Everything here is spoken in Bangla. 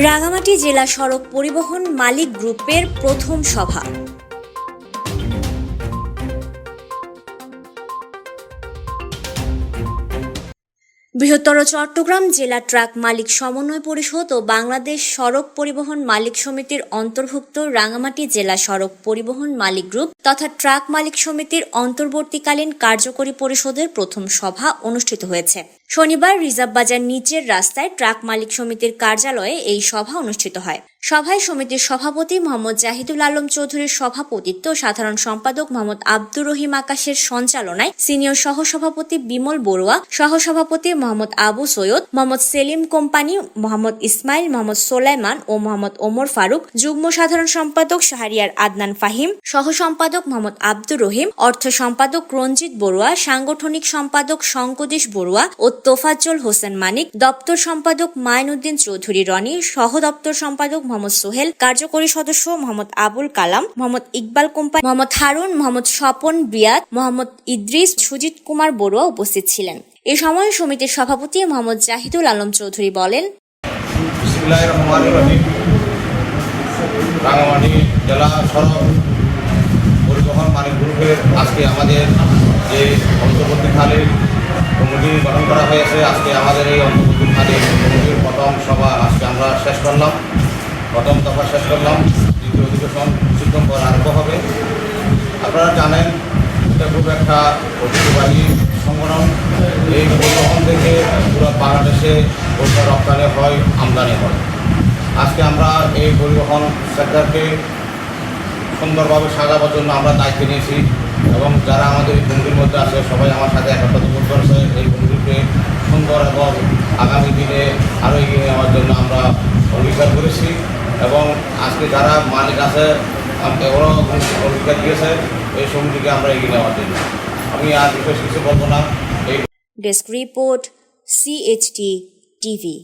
রাঙামাটি জেলা সড়ক পরিবহন মালিক গ্রুপের প্রথম সভা। বৃহত্তর চট্টগ্রাম জেলা ট্রাক মালিক সমন্বয় পরিষদ ও বাংলাদেশ সড়ক পরিবহন মালিক সমিতির অন্তর্ভুক্ত রাঙামাটি জেলা সড়ক পরিবহন মালিক গ্রুপ তথা ট্রাক মালিক সমিতির অন্তর্বর্তীকালীন কার্যকরী পরিষদের প্রথম সভা অনুষ্ঠিত হয়েছে। শনিবার রিজার্ভ বাজার নিচের রাস্তায় ট্রাক মালিক সমিতির কার্যালয়ে এই সভা অনুষ্ঠিত হয়। সভায় সমিতির সভাপতি মোহাম্মদ জাহিদুল আলম চৌধুরীর সভাপতিত্ব সাধারণ সম্পাদক মোহাম্মদ আব্দুর রহিম আকাশের সঞ্চালনায় সিনিয়র সহসভাপতি বিমল বড়ুয়া, সহসভাপতি মোহাম্মদ আবু সৈয়দ, মোহাম্মদ সেলিম কোম্পানি, মোহাম্মদ ইসমাইল, মোহাম্মদ সোলাইমান ও মোহাম্মদ ওমর ফারুক, যুগ্ম সাধারণ সম্পাদক শাহরিয়ার আদনান ফাহিম সহ সম্পাদক মোহাম্মদ আব্দুর রহিম, অর্থ সম্পাদক রঞ্জিত বড়ুয়া, সাংগঠনিক সম্পাদক শঙ্কদেশ বড়ুয়া ও তোফাজ্জল হোসেন মানিক, দপ্তর সম্পাদক মাইনুদ্দিন চৌধুরী রনি, সহ দপ্তর সম্পাদক মোহাম্মদ সোহেল, কার্যকরী সদস্য মোহাম্মদ আবুল কালাম, মোহাম্মদ ইকবাল কোম্পানি মোহাম্মদ হারুন, মোহাম্মদ স্বপন বিয়াদ মোহাম্মদ ইদ্রিস, সুজিত কুমার বড়ুয়া উপস্থিত ছিলেন। এ সময় সমিতির সভাপতি মোহাম্মদ জাহিদুল আলম চৌধুরী বলেন রাঙামাটি জেলা সড়ক পরিবহন মালিক গ্রুপের আজকে আমাদের যে অন্তর্বর্তীকালীন হয়েছে, আজকে আমাদের এই অন্তর্বর্তীকালীন কমিটির প্রথম সভা আজকে আমরা শেষ করলাম। প্রথম দফা শেষ করলাম, দ্বিতীয় অধিবেশন কিছুক্ষণ পর আরম্ভ হবে। আপনারা জানেন, এটা খুব একটা ঐতিহ্যবাহী সংগঠন। এই পরিবহন থেকে পুরো বাংলাদেশে পণ্য রপ্তানি হয় আমদানি হয়। আজকে আমরা এই পরিবহন সেক্টরকে সুন্দরভাবে সাজাবার জন্য আমরা দায়িত্ব নিয়েছি এবং যারা আমাদের এই কমিটির মধ্যে আছে, সবাই আমার সাথে একত্রিত করেছে। এই সুন্দর এবং আগামী দিনে আরও এগিয়ে নেওয়ার জন্য আমরা অঙ্গীকার করেছি এবং আজকে যারা মালিক আছে ওরাও অঙ্গীকার দিয়েছে, এই সমিতিকে আমরা এগিয়ে নেওয়ার জন্য। আমি আর বিশেষ কিছু বলব না। Desk report CHT TV